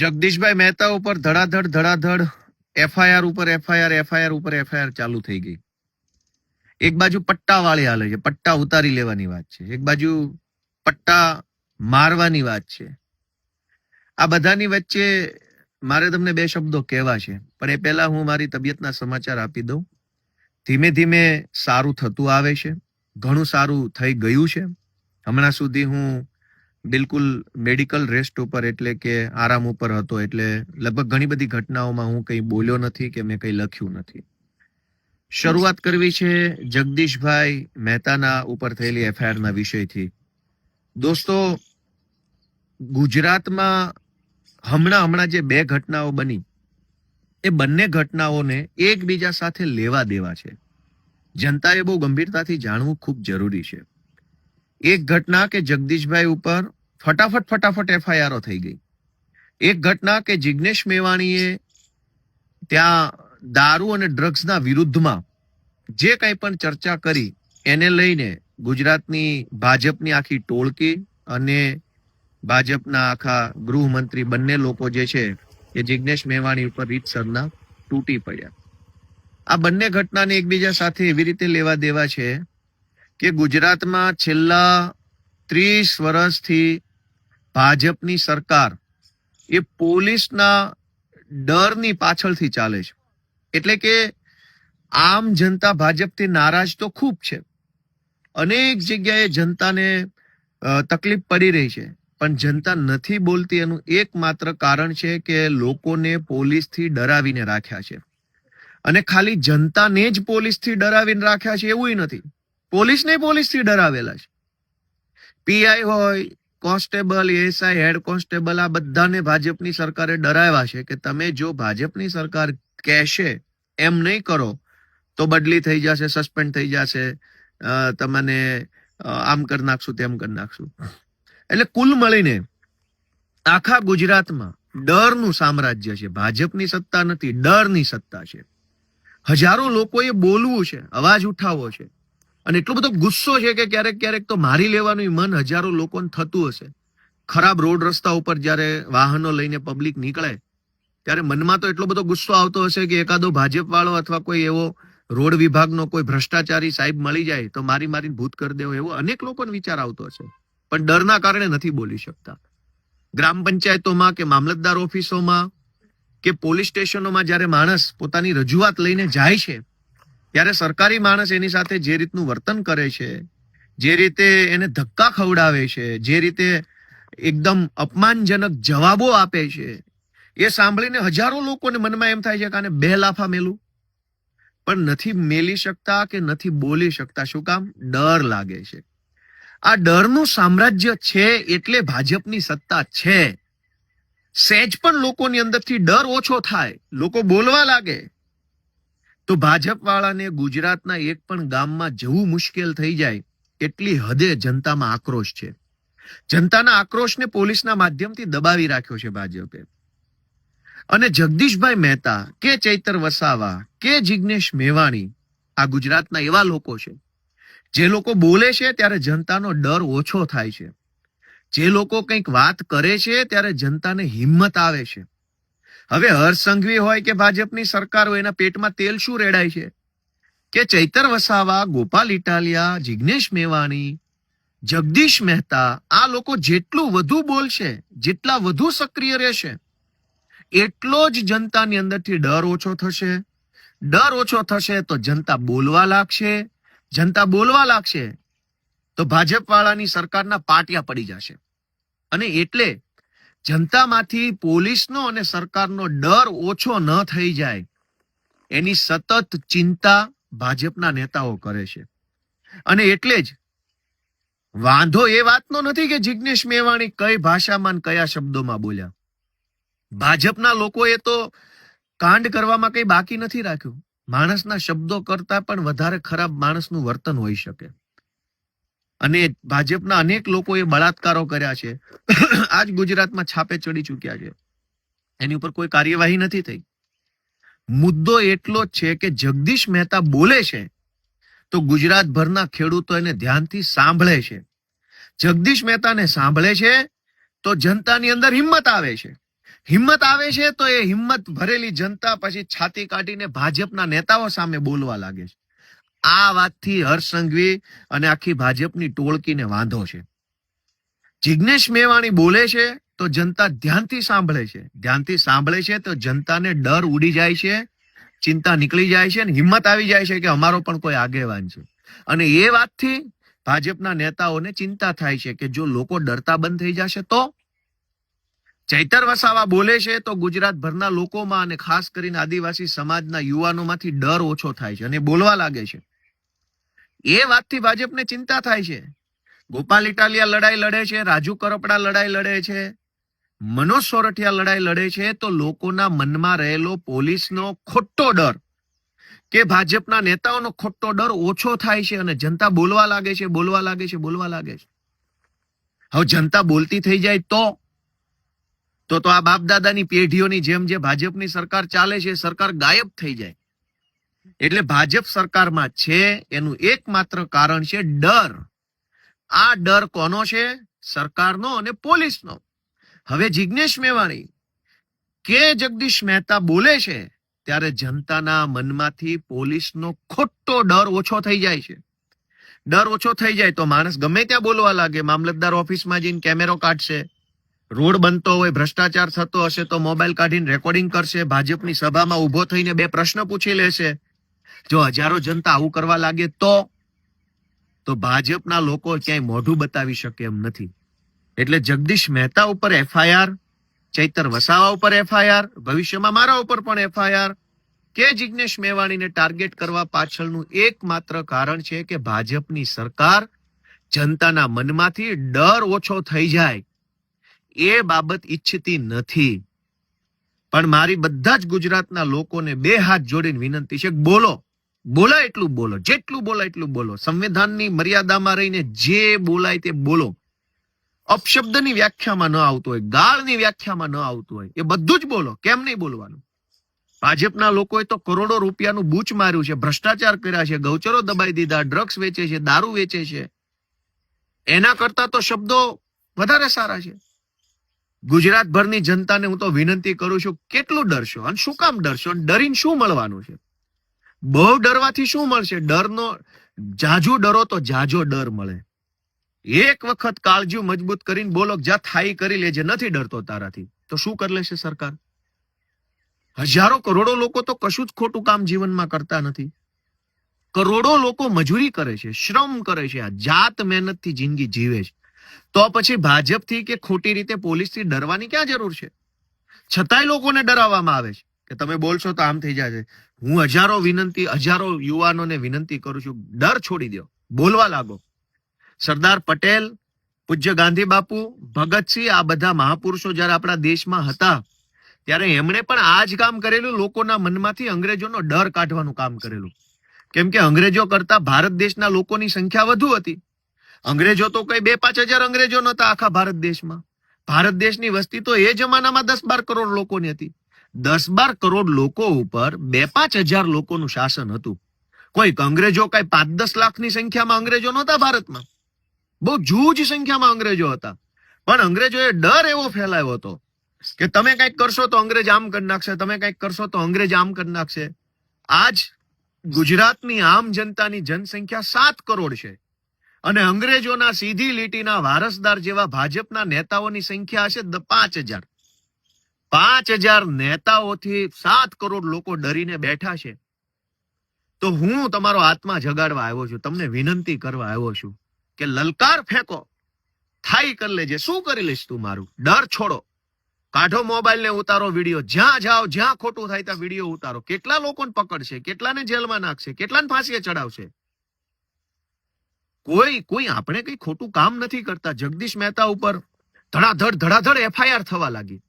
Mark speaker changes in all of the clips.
Speaker 1: જગદીશભાઈ મહેતા ઉપર ધડાધડ ધડાધડ, એફઆઈઆર ઉપર એફઆઈઆર એફઆઈઆર ઉપર એફઆઈઆર ચાલુ થઈ ગઈ. એક બાજુ પટ્ટા વાળી હાલે છે, પટ્ટા ઉતારી લેવાની વાત છે. એક બાજુ પટ્ટા મારવાની વાત છે. આ બધાની વચ્ચે મારે તમને બે શબ્દો કહેવા છે, પણ એ પહેલા હું મારી તબિયતના સમાચાર આપી દઉં. ધીમે ધીમે સારું થતું આવે છે, ઘણું સારું થઈ ગયું છે. હમણાં સુધી હું બિલકુલ મેડિકલ રેસ્ટ ઉપર એટલે કે આરામ ઉપર હતો એટલે લગભગ ઘણી બધી ઘટનાઓમાં હું કંઈ બોલ્યો નથી કે મેં કંઈ લખ્યું નથી. શરૂઆત કરવી છે જગદીશભાઈ મહેતાના ઉપર થયેલી એફઆઈઆરના વિષયથી. દોસ્તો, ગુજરાતમાં હમણાં હમણાં જે બે ઘટનાઓ બની, એ બંને ઘટનાઓને એકબીજા સાથે લેવા દેવા છે. જનતાએ બહુ ગંભીરતાથી જાણવું ખૂબ જરૂરી છે. એક ઘટના કે જગદીશભાઈ ઉપર ફટાફટ ફટાફટ એફઆઈઆરો થઈ ગઈ. એક ઘટના કે જિગ્નેશ મેવાણીએ ત્યાં દારૂ અને ડ્રગ્સના વિરુદ્ધમાં જે કંઈ પણ ચર્ચા કરી, એને લઈને ગુજરાતની ભાજપની આખી ટોળકી અને ભાજપના આખા ગૃહમંત્રી બંને લોકો જે છે એ જિગ્નેશ મેવાણી ઉપર રીતસરના તૂટી પડ્યા. આ બંને ઘટનાને એકબીજા સાથે એવી રીતે લેવા દેવા છે કે ગુજરાતમાં છેલ્લા ત્રીસ વર્ષથી ભાજપની સરકાર એ પોલીસના ડરની પાછળથી ચાલે છે. એટલે કે આમ જનતા ભાજપથી નારાજ તો ખૂબ છે. અનેક જગ્યાએ જનતાને તકલીફ પડી રહી છે. પણ જનતા નથી બોલતી એનું એકમાત્ર કારણ છે કે લોકોને પોલીસથી ડરાવીને રાખ્યા છે. અને ખાલી જનતાને જ પોલીસથી ડરાવીને રાખ્યા છે એવું નથી. પોલીસને પોલીસથી ડરાવેલા છે. પીઆઈ હોય, કોન્સ્ટેબલ એએસઆઈ હેડ કોન્સ્ટેબલ, આ બધાને ભાજપની સરકારે ડરાવ્યા છે કે તમે જો ભાજપની સરકાર કહેશે એમ નહીં કરો, તો બદલી થઈ જશે, સસ્પેન્ડ થઈ જશે તમને આમ કરી નાખશું, તેમ કરી નાખશું. એટલે કુલ મળીને આખા ગુજરાતમાં ડરનું સામ્રાજ્ય છે. ભાજપની સત્તા નથી, ડરની સત્તા છે. હજારો લોકોએ બોલવું છે, અવાજ ઉઠાવવો છે. અને એટલો બધો ગુસ્સો છે કે ક્યારેક ક્યારેક તો મારી લેવાનું મન હજારો લોકોને થતું હશે. ખરાબ રોડ રસ્તા ઉપર જ્યારે વાહનો લઈને પબ્લિક નીકળે ત્યારે મનમાં તો એટલો બધો ગુસ્સો આવતો હશે કે એકાદો ભાજપ વાળો અથવા કોઈ એવો રોડ વિભાગનો કોઈ ભ્રષ્ટાચારી સાહેબ મળી જાય તો મારી મારીને ભૂત કરી દેવો એવો અનેક લોકોને વિચાર આવતો હશે. પણ ડરના કારણે નથી બોલી શકતા. ગ્રામ પંચાયતોમાં કે મામલતદાર ઓફિસોમાં કે પોલીસ સ્ટેશનોમાં જ્યારે માણસ પોતાની રજૂઆત લઈને જાય છે ત્યારે સરકારી માણસ એની સાથે જે રીતનું વર્તન કરે છે, જે રીતે એને ધક્કા ખવડાવે છે, જે રીતે એકદમ અપમાનજનક જવાબો આપે છે, એ સાંભળીને હજારો લોકોને મનમાં એમ થાય છે કે આને બે લાફા મેલું. પણ નથી મેલી શકતા કે નથી બોલી શકતા. શું કામ? ડર લાગે છે. આ ડરનું સામ્રાજ્ય છે એટલે ભાજપની સત્તા છે. સહેજ પણ લોકોની અંદરથી ડર ઓછો થાય. લોકો બોલવા લાગે. તો ભાજપ વાળાને ગુજરાતના એક પણ ગામમાં જવું મુશ્કેલ થઈ જાય એટલી હદે જનતામાં આક્રોશ છે. જનતાના આક્રોશને પોલીસના માધ્યમથી દબાવી રાખ્યો છે ભાજપે. અને જગદીશભાઈ મહેતા, કે ચૈતર વસાવા, કે જિગ્નેશ મેવાણી આ ગુજરાતના એવા લોકો છે. જે લોકો બોલે છે ત્યારે જનતાનો ડર ઓછો થાય છે. જે લોકો કંઈક વાત કરે છે ત્યારે જનતાને હિંમત આવે છે. હવે હરસંઘવી હોય કે ભાજપની સરકાર હોય એના પેટમાં તેલ શું રેડાય છે? કે ચૈતર વસાવા, ગોપાલ ઇટાલિયા, જિગ્નેશ મેવાણી, જગદીશ મહેતા, આ લોકો જેટલું વધુ બોલશે, જેટલા વધુ સક્રિય રહેશે, એટલો જ જનતાની અંદરથી ડર ઓછો થશે. ડર ઓછો થશે તો જનતા બોલવા લાગશે. જનતા બોલવા લાગશે તો ભાજપ વાળાની સરકારના પાટિયા પડી જશે. અને એટલે જનતામાંથી પોલીસનો અને સરકારનો ડર ઓછો ન થઈ જાય. એની સતત ચિંતા ભાજપના નેતાઓ કરે છે. અને એટલે જ વાંધો એ વાતનો નથી કે જિજ્ઞેશ મેવાણી કઈ ભાષામાં કયા શબ્દોમાં બોલ્યા. ભાજપના લોકોએ તો કાંડ કરવામાં કઈ બાકી નથી રાખ્યું. માણસના શબ્દો કરતા પણ વધારે ખરાબ માણસનું વર્તન હોઈ શકે. અને ભાજપના અનેક લોકોએ બળાત્કારો કર્યા છે. આજ ગુજરાતમાં છાપે ચડી ચૂક્યા છે. એની ઉપર કોઈ કાર્યવાહી નથી થઈ. મુદ્દો એટલો જ છે કે જગદીશ મહેતા બોલે છે, તો ગુજરાતભરના ખેડૂતો એને ધ્યાનથી સાંભળે છે. જગદીશ મહેતાને સાંભળે છે, તો જનતાની અંદર હિંમત આવે છે. હિંમત આવે છે તો એ હિંમત ભરેલી જનતા પછી છાતી કાઢીને ભાજપના નેતાઓ સામે બોલવા લાગે છે. આ વાતથી હર્ષ સંઘવી અને આખી ભાજપની ટોળકીને વાંધો છે. જિજ્ઞેશ મેવાણી બોલે છે તો જનતા ધ્યાનથી સાંભળે છે. ધ્યાનથી સાંભળે છે તો જનતાને ડર ઉડી જાય છે, ચિંતા નીકળી જાય છે અને હિંમત આવી જાય છે કે અમારો પણ કોઈ આગેવાન છે. અને એ વાતથી ભાજપના નેતાઓને ચિંતા થાય છે કે જો લોકો ડરતા બંધ થઈ જશે તો? ચૈતર વસાવા બોલે છે તો ગુજરાતભરના લોકોમાં અને ખાસ કરીને આદિવાસી સમાજના યુવાનોમાંથી ડર ઓછો થાય છે અને બોલવા લાગે છે. એ વાતથી ભાજપને ચિંતા થાય છે. ગોપાલ ઇટાલિયા લડાઈ લડે છે, રાજુ કરપડા લડાઈ લડે છે, મનોજ સોરઠિયા લડાઈ લડે છે, તો લોકોના મનમાં રહેલો પોલીસનો ખોટો ડર કે ભાજપના નેતાઓનો ખોટો ડર ઓછો થાય છે અને જનતા બોલવા લાગે છે, બોલવા લાગે છે, બોલવા લાગે છે. હવે જનતા બોલતી થઈ જાય તો? તો તો આ બાપ દાદાની પેઢીઓની જેમ જે ભાજપની સરકાર ચાલે છે, સરકાર ગાયબ થઈ જાય. એટલે ભાજપ સરકારમાં છે, એનું એકમાત્ર કારણ છે ડર. આ ડર કોનો છે? સરકારનો અને પોલીસનો. હવે જિગ્નેશ મેવાણી, કે જગદીશ મહેતા બોલે છે, ત્યારે જનતાના મનમાંથી પોલીસનો ખોટો ડર ઓછો થઈ જાય છે. ડર ઓછો થઈ જાય તો માણસ ગમે ત્યાં બોલવા લાગે, મામલતદાર ઓફિસમાં જઈને કેમેરો કાઢશે. રોડ બનતો હોય, ભ્રષ્ટાચાર થતો હશે તો મોબાઈલ કાઢીને રેકોર્ડિંગ કરશે, ભાજપની સભામાં ઊભો થઈને બે પ્રશ્ન પૂછી લેશે. જો હજારો જનતા આવું કરવા લાગે તો તો ભાજપના લોકો ક્યાંય મોઢું બતાવી શકે એમ નથી. એટલે જગદીશ મહેતા ઉપર એફઆઈઆર, ચૈતર વસાવા ઉપર એફઆઈઆર, ભવિષ્યમાં મારા ઉપર પણ એફઆઈઆર. કે જિગ્નેશ મેવાણીને ટાર્ગેટ કરવા પાછળનું એકમાત્ર કારણ છે કે ભાજપની સરકાર જનતાના મનમાંથી ડર ઓછો થઈ જાય. એ બાબત ઈચ્છતી નથી. પણ મારી બધા જ ગુજરાતના લોકોને બે હાથ જોડીને વિનંતી છે બોલો. બોલાય એટલું બોલો, જેટલું બોલાય એટલું બોલો. સંવિધાનની મર્યાદામાં રહીને જે બોલાય તે બોલો. અપશબ્દની વ્યાખ્યામાં ન આવતું હોય, ગાળની વ્યાખ્યામાં ન આવતું હોય, એ બધું જ બોલો. કેમ નહીં બોલવાનું? ભાજપના લોકોએ તો કરોડો રૂપિયાનું બૂચ માર્યું છે, ભ્રષ્ટાચાર કર્યા છે, ગૌચરો દબાઈ દીધા, ડ્રગ્સ વેચે છે, દારૂ વેચે છે. એના કરતા તો શબ્દો વધારે સારા છે. ગુજરાતભરની જનતાને હું તો વિનંતી કરું છું, કેટલું ડરશો? અને શું કામ ડરશો? ડરીને શું મળવાનું છે? બહુ ડરવાથી શું મળશે? ડરનો, જાજુ ડરો તો જાજો ડર મળે. એક વખત કાળજી મજબૂત કરીને બોલો જા થાઈ કરી લેજે, નથી ડરતો તારાથી. તો શું કરી લેશે સરકાર? હજારો કરોડો લોકો તો કશું જ ખોટું કામ જીવનમાં કરતા નથી. કરોડો લોકો મજૂરી કરે છે, શ્રમ કરે છે, આ જાત મહેનતથી જિંદગી જીવે છે. તો પછી ભાજપથી કે ખોટી રીતે પોલીસથી ડરવાની ક્યાં જરૂર છે? છતાંય લોકોને ડરાવવામાં આવે છે. કે તમે બોલશો તો આમ થઈ જશે. હું હજારો વિનંતી, હજારો યુવાનોને વિનંતી કરું છું, ડર છોડી દો, બોલવા લાગો. સરદાર પટેલ, પૂજ્ય ગાંધી બાપુ, ભગતસિંહ, આ બધા મહાપુરુષો જ્યારે આપણા દેશમાં હતા, ત્યારે એમણે પણ આ જ કામ કરેલું, લોકોના મનમાંથી અંગ્રેજોનો ડર કાઢવાનું કામ કરેલું. કેમ કે અંગ્રેજો કરતા ભારત દેશના લોકોની સંખ્યા વધુ હતી. અંગ્રેજો તો કઈ બે પાંચ હજાર અંગ્રેજો નતા આખા ભારત દેશમાં. ભારત દેશની વસ્તી તો એ જમાનામાં દસ બાર કરોડ લોકોની હતી. દસ બાર કરોડ લોકો ઉપર બે પાંચ હજાર લોકોનું શાસન હતું. કોઈ અંગ્રેજો, કઈ પાંચ દસ લાખની સંખ્યામાં અંગ્રેજો નહોતા ભારતમાં. બહુ જૂજ સંખ્યામાં અંગ્રેજો હતા. પણ અંગ્રેજોએ ડર એવો ફેલાયો હતો કે તમે કંઈક કરશો તો અંગ્રેજ આમ કરી નાખશે, તમે કંઈક કરશો તો અંગ્રેજ આમ કરી નાખશે. આજ ગુજરાતની આમ જનતાની જનસંખ્યા સાત કરોડ છે. અને અંગ્રેજોના સીધી લીટીના વારસદાર જેવા ભાજપના નેતાઓની સંખ્યા હશે પાંચ હજાર. પાંચ હજાર નેતાઓથી સાત કરોડ લોકો ડરીને બેઠા છે. તો હું તમારો આત્મા જગાડવા આવ્યો છું. તમને વિનંતી કરવા આવ્યો છું કે લલકાર ફેંકો. થાય કરી લેજે. શું કરી લઈશ તું મારું? ડર છોડો. કાઢો મોબાઈલ ને ઉતારો વીડિયો. જ્યાં જાઓ, જ્યાં ખોટું થાય ત્યાં વીડિયો ઉતારો. કેટલા લોકોને પકડશે? કેટલાને જેલમાં નાખશે? કેટલાને ફાંસીએ ચડાવશે? કોઈ કોઈ આપણે કઈ ખોટું કામ નથી કરતા. જગદીશ મહેતા ઉપર ધડાધડ ધડાધડ એફઆઈઆર થવા લાગી.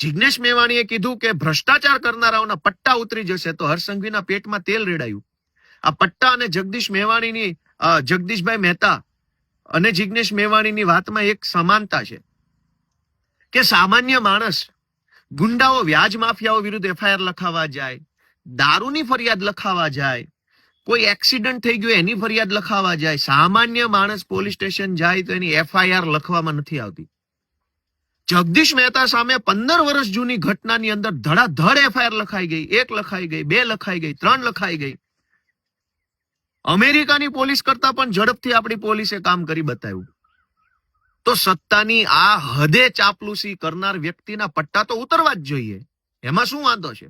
Speaker 1: જિગ્નેશ મેવાણીએ કીધું કે ભ્રષ્ટાચાર કરનારાઓના પટ્ટા ઉતરી જશે તો હરસંઘવીના પેટમાં તેલ રેડાયું. આ પટ્ટા અને જગદીશ મેવાણીની જગદીશભાઈ મહેતા અને જિગ્નેશ મેવાણીની વાતમાં એક સમાનતા છે કે સામાન્ય માણસ ગુંડાઓ, વ્યાજ માફિયાઓ વિરુદ્ધ એફઆઈઆર લખાવા જાય, દારૂની ફરિયાદ લખાવા જાય, કોઈ એક્સિડન્ટ થઈ ગયો એની ફરિયાદ લખાવા જાય, સામાન્ય માણસ પોલીસ સ્ટેશન જાય તો એની એફઆઈઆર લખવામાં નથી આવતી. જગદીશ મહેતા સામે પંદર વર્ષ જૂની ઘટનાની અંદર ધડાધડ એફઆઈઆર લખાઈ ગઈ. એક લખાઈ ગઈ, બે લખાઈ ગઈ, ત્રણ લખાઈ ગઈ. અમેરિકાની પોલીસ કરતા પણ ઝડપથી આપણી પોલીસે કામ કરી બતાવ્યું. તો સત્તાની આ હદે ચાપલુસી કરનાર વ્યક્તિના પટ્ટા તો ઉતરવા જ જોઈએ. એમાં શું વાંધો છે?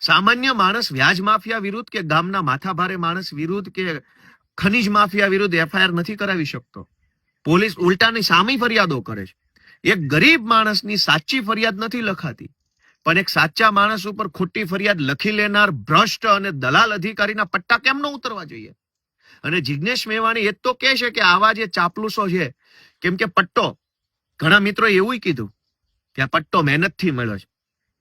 Speaker 1: સામાન્ય માણસ વ્યાજ માફિયા વિરુદ્ધ કે ગામના માથાભારે માણસ વિરુદ્ધ કે ખનીજ માફિયા વિરુદ્ધ એફઆઈઆર નથી કરાવી શકતો? પોલીસ ઉલટાની સામી ફરિયાદો કરે છે. એક ગરીબ માણસની સાચી ફરિયાદ નથી લખાતી, પણ એક સાચા માણસ ઉપર ખોટી ફરિયાદ લખી લેનાર ભ્રષ્ટ અને દલાલ અધિકારીના પટ્ટા કેમ ન ઉતરવા જોઈએ? અને જિજ્ઞેશ મેવાણી એ તો કહે છે કે આવા જે ચાપલુસો છે, કેમ કે પટ્ટો, ઘણા મિત્રો એવું કીધું કે આ પટ્ટો મહેનતથી મળ્યો છે.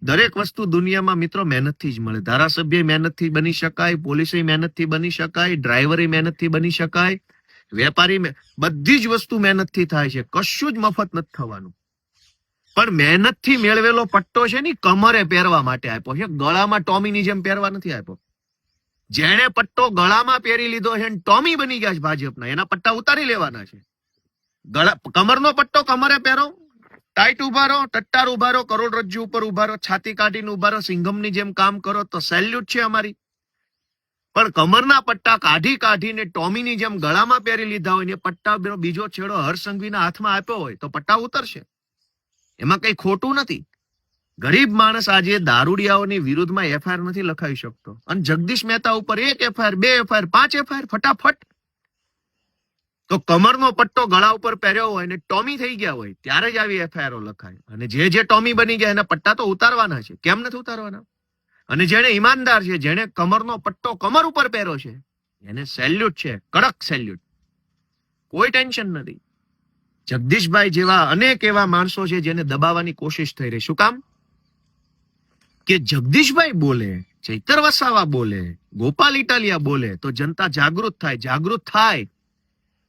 Speaker 1: દરેક વસ્તુ દુનિયામાં મિત્રો મહેનતથી જ મળે. ધારાસભ્ય મહેનતથી બની શકાય પોલીસે મહેનતથી બની શકાય ડ્રાઈવરે મહેનતથી બની શકાય વેપારી બધી જ વસ્તુ મહેનતથી થાય છે. કશું જ મફત નથી થવાનું. પણ મહેનતથી મેળવેલો પટ્ટો છે ને કમરે પહેરવા માટે આપ્યો છે. ગળામાં ટોમીની જેમ પહેરવા નથી આપ્યો. જેણે પટ્ટો ગળામાં પહેરી લીધો છે ટોમી બની ગયા છે ભાજપના. એના પટ્ટા ઉતારી લેવાના છે. ગળા કમરનો પટ્ટો કમરે પહેરો, ટાઈટ ઊભા રહો ટટ્ટાર ઊભા રહો કરોડરજ્જુ ઉપર ઊભા રહો છાતી કાઢીને ઊભા રહો સિંઘમની જેમ કામ કરો તો સેલ્યુટ છે અમારી. પણ કમરના પટ્ટા કાઢી કાઢીને ટોમીની જેમ ગળામાં પહેરી લીધા હોય ને પટ્ટા બીજો છેડો હરસંઘવીના હાથમાં આપ્યો હોય તો પટ્ટા ઉતરશે. એમાં કઈ ખોટું નથી. ગરીબ માણસ આજે દારૂડિયાઓની વિરુદ્ધમાં એફઆઈઆર નથી લખાવી શકતો. અને જગદીશ મહેતા ઉપર એક એફઆઈઆર બે એફઆઈઆર પાંચ એફઆઈઆર ફટાફટ. તો કમરનો પટ્ટો ગળા ઉપર પહેર્યો હોય ને ટોમી થઈ ગયા હોય, ત્યારે જ આવી એફઆઈઆરો લખાય. અને જે જે ટોમી બની ગયા એના પટ્ટા તો ઉતારવાના છે. કેમ નથી ઉતારવાના? અને જેને ઈમાનદાર છે જેને કમરનો પટ્ટો કમર ઉપર પહેર્યો છે, એને સેલ્યુટ છે, કડક સેલ્યુટ કોઈ ટેન્શન નથી. જગદીશભાઈ જેવા અનેક એવા માણસો છે જેને દબાવવાની કોશિશ થઈ રહી. શું કામ? કે જગદીશભાઈ બોલે, ચૈતર વસાવા બોલે, ગોપાલ ઇટાલિયા બોલે, તો જનતા જાગૃત થાય જાગૃત થાય.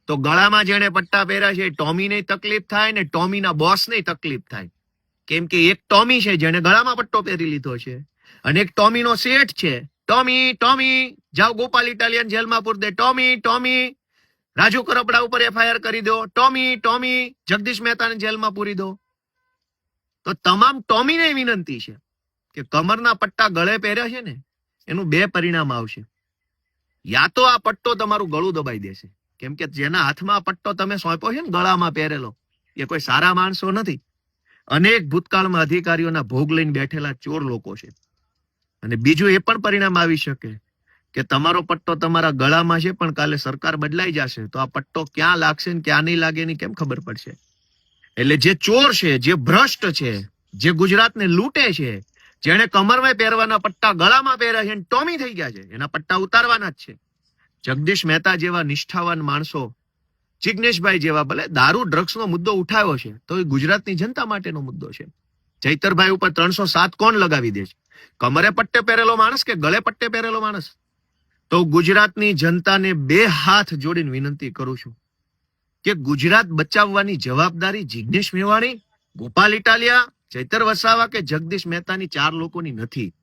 Speaker 1: તો ગળામાં જેણે પટ્ટા પહેર્યા છે, ટોમીને તકલીફ થાય ને ટોમીના બોસને તકલીફ થાય. કેમ કે એક ટોમી છે જેણે ગળામાં પટ્ટો પહેરી લીધો છે. અને એક ટોમીનો શેઠ છે. ટોમી ટોમી, જાઓ ગોપાલ ઇટાલિયન જેલમાં પૂર ટોમી ટોમી, રાજુ કરપડા ઉપર એફઆઈઆર કરી દો. ટોમી ટોમી, જગદીશ મહેતાને જેલમાં પૂરી દો. તો તમામ ટોમીને વિનંતી છે કે કમરના પટ્ટા ગળે પહેર્યા છે ને, એનું બે પરિણામ આવશે. યા તો આ પટ્ટો તમારું ગળું દબાઈ દેશે. કેમ કે જેના હાથમાં પટ્ટો તમે સોંપ્યો છે ને, ગળામાં પહેરેલો, એ કોઈ સારા માણસો નથી. અનેક ભૂતકાળમાં અધિકારીઓના ભોગ લઈને બેઠેલા ચોર લોકો છે. અને બીજું એ પણ પરિણામ આવી શકે કે તમારો પટ્ટો તમારા ગળામાં છે, પણ કાલે સરકાર બદલાઈ જશે, તો આ પટ્ટો ક્યાં લાગશે ને ક્યાં નહીં લાગે એની કેમ ખબર પડશે? એટલે જે ચોર છે, જે ભ્રષ્ટ છે, જે ગુજરાતને લૂંટે છે, જેણે કમરમાં પહેરવાના પટ્ટા ગળામાં પહેર્યા છે ટોમી થઈ ગયા છે, એના પટ્ટા ઉતારવાના જ છે. જગદીશ મહેતા જેવા નિષ્ઠાવાન માણસો, જિગ્નેશભાઈ જેવા ભલે દારૂ, ડ્રગ્સનો મુદ્દો ઉઠાવ્યો છે, તો એ ગુજરાતની જનતા માટેનો મુદ્દો છે. ચૈતરભાઈ ઉપર ત્રણસો સાત કોણ લગાવી દે છે. કમરે પટ્ટે પહેરેલો માણસ કે ગળે પટ્ટે પહેરેલો માણસ? તો ગુજરાતની જનતાને બે હાથ જોડીને વિનંતી કરું છું કે ગુજરાત બચાવવાની જવાબદારી જિજ્ઞેશ મેવાણી, ગોપાલ ઇટાલિયા, ચૈતર વસાવા કે જગદીશ મહેતાની ચાર લોકોની નથી.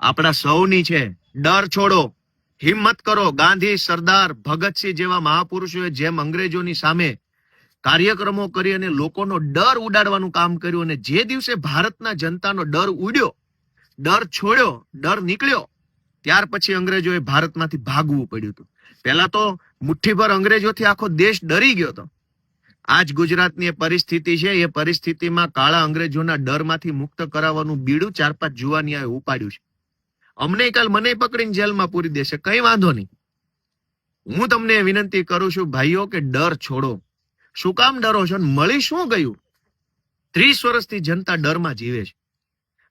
Speaker 1: આપણા સૌની છે. ડર છોડો. હિંમત કરો. ગાંધી, સરદાર, ભગતસિંહ જેવા મહાપુરુષોએ જેમ અંગ્રેજોની સામે કાર્યક્રમો કરી અને લોકોનો ડર ઉડાડવાનું કામ કર્યું અને જે દિવસે ભારતના જનતાનો ડર ઉડ્યો, ડર છોડ્યો, ડર નીકળ્યો, ત્યાર પછી અંગ્રેજોએ ભારતમાંથી ભાગવું પડ્યું હતું. પહેલા તો મુઠ્ઠીભર અંગ્રેજોથી આખો દેશ ડરી ગયો હતો. આજ ગુજરાતની એ પરિસ્થિતિ છે, એ પરિસ્થિતિમાં કાળા અંગ્રેજોના ડરમાંથી મુક્ત કરાવવાનું બીડું ચાર પાંચ જુવાનિયાએ ઉપાડ્યું છે. અમને કાલ મને પકડીને જેલમાં પૂરી દેશે, કઈ વાંધો નહીં. હું તમને વિનંતી કરું છું, ભાઈઓ, કે ડર છોડો. શું કામ ડરો છો મળી શું ગયું? ત્રીસ વર્ષથી જનતા ડરમાં જીવે છે.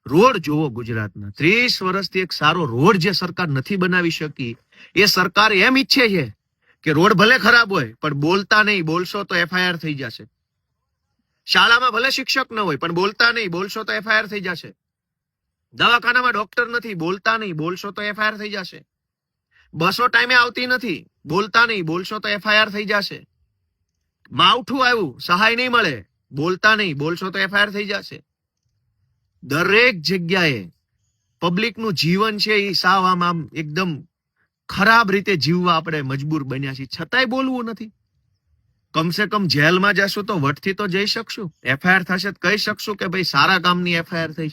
Speaker 1: રોડ જોવો ગુજરાતના. ત્રીસ વર્ષથી એક સારો રોડ જે સરકાર નથી બનાવી શકી, એ સરકાર એમ ઈચ્છે છે કે રોડ ભલે ખરાબ હોય, પણ બોલતા નહીં, બોલશો તો એફઆઈઆર થઈ જશે. શાળામાં ભલે શિક્ષક ન હોય, પણ બોલતા નહીં, બોલશો તો એફઆઈઆર થઈ જશે. દવાખાનામાં ડોક્ટર નથી, બોલતા નહીં, બોલશો તો એફઆઈઆર થઈ જશે. બસો ટાઈમે આવતી નથી, બોલતા નહીં, બોલશો તો એફઆઈઆર થઈ જશે. માવઠું આવ્યું, સહાય નહીં મળે, બોલતા નહીં, બોલશો તો એફઆઈઆર થઈ જશે. દરેક જગ્યાએ પબ્લિકનું જીવન છે એ સાવ આમ આમ એકદમ ખરાબ રીતે જીવવા આપણે મજબૂર બન્યા છીએ. છતાંય બોલવું નથી. કમસે કમ જેલમાં જશું તો વટથી તો જઈ શકશું. એફઆઈઆર થશે કહી શકશું કે ભાઈ સારા કામની એફઆઈઆર થઈ.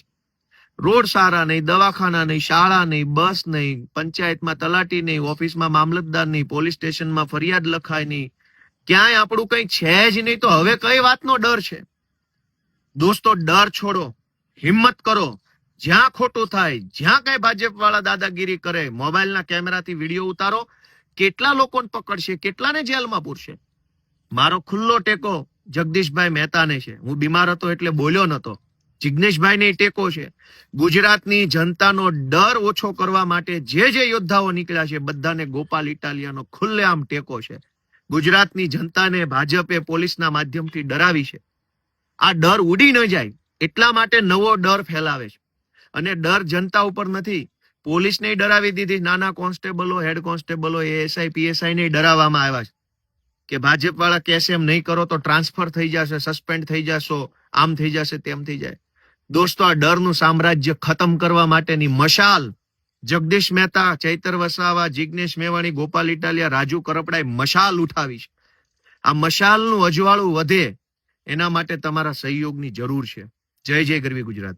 Speaker 1: રોડ સારા નહીં, દવાખાના નહીં, શાળા નહીં, બસ નહીં, પંચાયતમાં તલાટી નહીં, ઓફિસમાં મામલતદાર નહીં, પોલીસ સ્ટેશનમાં ફરિયાદ લખાય નહીં ક્યાંય આપણું કઈ છે જ નહીં તો હવે કઈ વાતનો ડર છે? દોસ્તો, ડર છોડો, હિંમત કરો. જ્યાં ખોટું થાય, જ્યાં કઈ ભાજપ વાળા દાદાગીરી કરે, મોબાઈલના કેમેરાથી વીડિયો ઉતારો, કેટલા લોકોને પકડશે, કેટલાને જેલમાં પૂરશે? મારો ખુલ્લો ટેકો જગદીશભાઈ મહેતાને છે. હું બીમાર હતો એટલે બોલ્યો નતો. જિગ્નેશભાઈને ટેકો છે. ગુજરાતની જનતાનો ડર ઓછો કરવા માટે જે જે યોદ્ધાઓ નીકળ્યા છે, બધાને ગોપાલ ઇટાલિયાનો ખુલ્લેઆમ ટેકો છે. ગુજરાતની જનતાને ભાજપે પોલીસના માધ્યમથી ડરાવી છે. આ ડર ઉડી ન જાય એટલા માટે નવો ડર ફેલાવે છે. અને ડર જનતા ઉપર નથી. પોલીસને ડરાવી દીધી નાના કોન્સ્ટેબલો, હેડ કોન્સ્ટેબલો, એએસઆઈ, પીએસઆઈ ને ડરાવવામાં આવ્યા છે. કે ભાજપ વાળા કહેશે એમ નહીં કરો તો ટ્રાન્સફર થઈ જશે, સસ્પેન્ડ થઈ જશો, આમ થઈ જશે, તેમ થઈ જાય. દોસ્તો, આ ડરનું સામ્રાજ્ય ખતમ કરવા માટેની મશાલ જગદીશ મહેતા, ચૈતર વસાવા જિજ્ઞેશ મેવાણી, ગોપાલ ઇટાલિયા, રાજુ કરપડાએ મશાલ ઉઠાવી છે. આ મશાલનું અજવાળું વધે એના માટે તમારા સહયોગની જરૂર છે. જય જય ગરવી ગુજરાત.